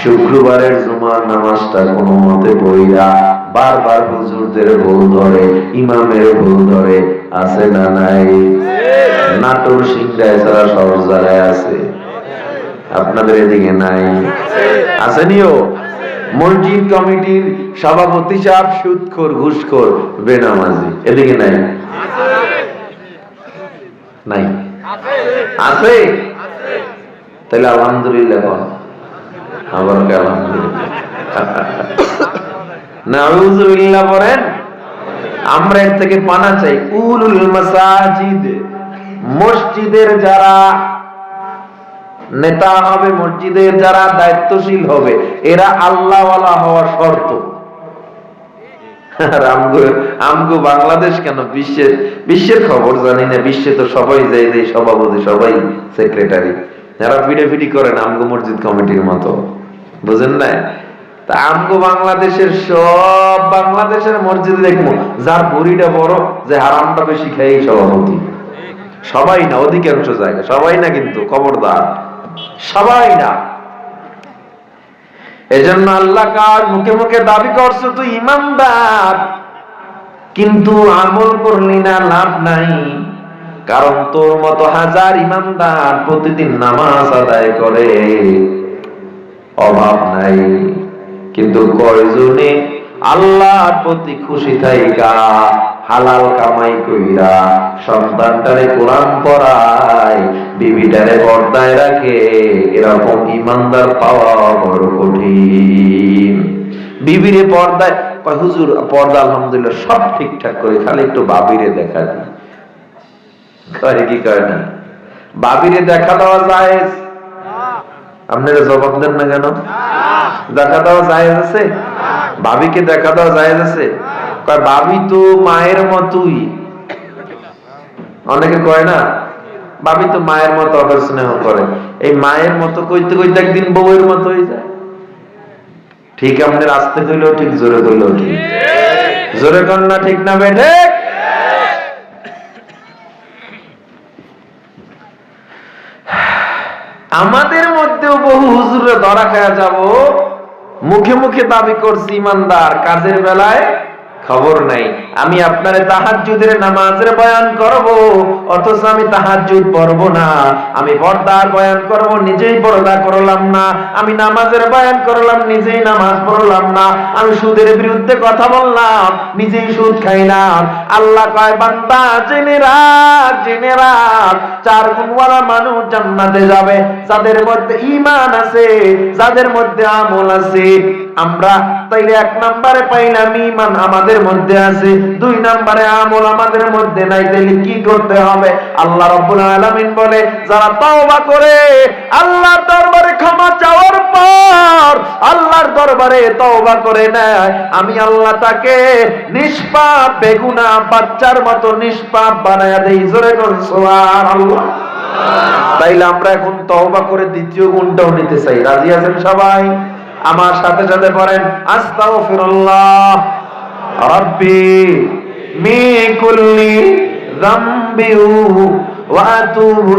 শুক্রবারের জুমার নামাজটা কোনো মতে পড়িয়া বারবার হুজুরদের ভুল ধরে, ইমামের ভুল ধরে, আছে না নাই? নাটোর সিংড়ায় ছাড়া সব জায়গায় আছে, আপনাদের এদিকে নাই? আসেনিও মসজিদ কমিটির সভাপতি সাহেব সুদখোর ঘুষখোর, বেনামাজি। এদিকে নাই? নাই? আছে? তাহলে আলহামদুলিল্লাহ কে আলহামদুলিল্লাহ আমরা এর থেকে পানা চাই মসজিদের যারা নেতা হবে, মসজিদের যারা দায়িত্বশীল হবে, এরা আল্লাহওয়ালা হওয়া শর্ত। বাংলাদেশ কেন বিশ্বের বিশ্বের খবর জানি না, বিশ্বে তো সবাই যে সভাপতি, সবাই সেক্রেটারি যারা ফিডি করেন আমগো মসজিদ কমিটির মতো। বুঝেন না তা আমগো বাংলাদেশের সব বাংলাদেশের মসজিদে দেখব, যার বড়, যে হারামটা বেশি খাই সভাপতি। সবাই না, অধিকাংশ জায়গা সবাই না কিন্তু, খবরদার। সবাই না। আল্লাহ কার মুখে মুখে দাবি করছ, তুই ইমানদার। কিন্তু আমল করলি না, লাভ নাই। কারণ তোর মতো হাজার ইমানদার প্রতিদিন নামাজ আদায় করে। অভাব নাই। কিন্তু কয়জনে আল্লাহর প্রতি খুশি থাইকা, হালাল কামাই কইরা সন্তানটারে কোরআন পড়ায়, বিবিটারে পর্দায় রাখে, এরকম ইমানদার পাওয়া বড় কঠিন। বিবিরে পর্দায় হুজুর, পর্দা আলহামদুলিল্লাহ সব ঠিকঠাক করে, খালি একটু বাবিরে দেখা দিই। করে কি করে না? বাবিরে দেখা দেওয়া যায় আপনারা জবাব দেন না কেন? দেখা দেওয়া যায় আছে? ভাবিকে দেখা দেওয়া যায় আছে? ভাবি তো মায়ের মতোই। অনেকে কয় না ভাবি তো মায়ের মতো অপর স্নেহ করে। এই মায়ের মতো কইতে কইতে একদিন বউয়ের মতো হয়ে যায়। ঠিক আপনার আসতে কইলেও ঠিক জোরে কইলেও ঠিক। জোরে কর না ঠিক না বেঠে আমাদের মধ্যেও বহু হুজুরে ধরা খায়া যাব মুখে মুখে দাবি করছি ইমানদার কাজের বেলায় খবর নাই। আমি আপনারে তাহাজ্জুদের নামাজের বয়ান করব, অথচ আমি তাহাজ্জুদ পড়ব না। আমি পর্দার বয়ান করব, নিজেই পর্দা করলাম না। আমি নামাজের বয়ান করলাম, নিজেই নামাজ পড়লাম না। আমি সুদের বিরুদ্ধে কথা বললাম, নিজেই সুদ খাইলাম। আল্লাহ কয়, বান্দা, জেনে রাখ জেনে রাখ। চার গুণওয়ালা মানুষ জান্নাতে যাবে। যাদের মধ্যে ইমান আছে, যাদের মধ্যে আমল আছে। আমরা তাইলে এক নম্বরে পাইলাম ঈমান আমাদের মধ্যে আছে। দুই নম্বরে আমল আমাদের মধ্যে নাই, তাইলে কি করতে হবে? আল্লাহ রাব্বুল আলামিন বলে, যারা তওবা করে, আল্লাহর দরবারে ক্ষমা চাওয়ার পর আল্লাহর দরবারে তওবা করে নেয়। আমি আল্লাহ তাকে নিষ্পাপ, বেগুনা, বাচ্চার মতো নিষ্পাপ বানায়া দেই। জোরে কর, সুবহানাল্লাহ। তাইলে আমরা এখন তওবা করে দ্বিতীয় গুণটাও নিতে চাই। রাজি আছেন সবাই? আমার সাথে সাথে পড়েন আস্তাগফিরুল্লাহ। রব্বি মি কুল্লি যামবি ওয়া আতুবু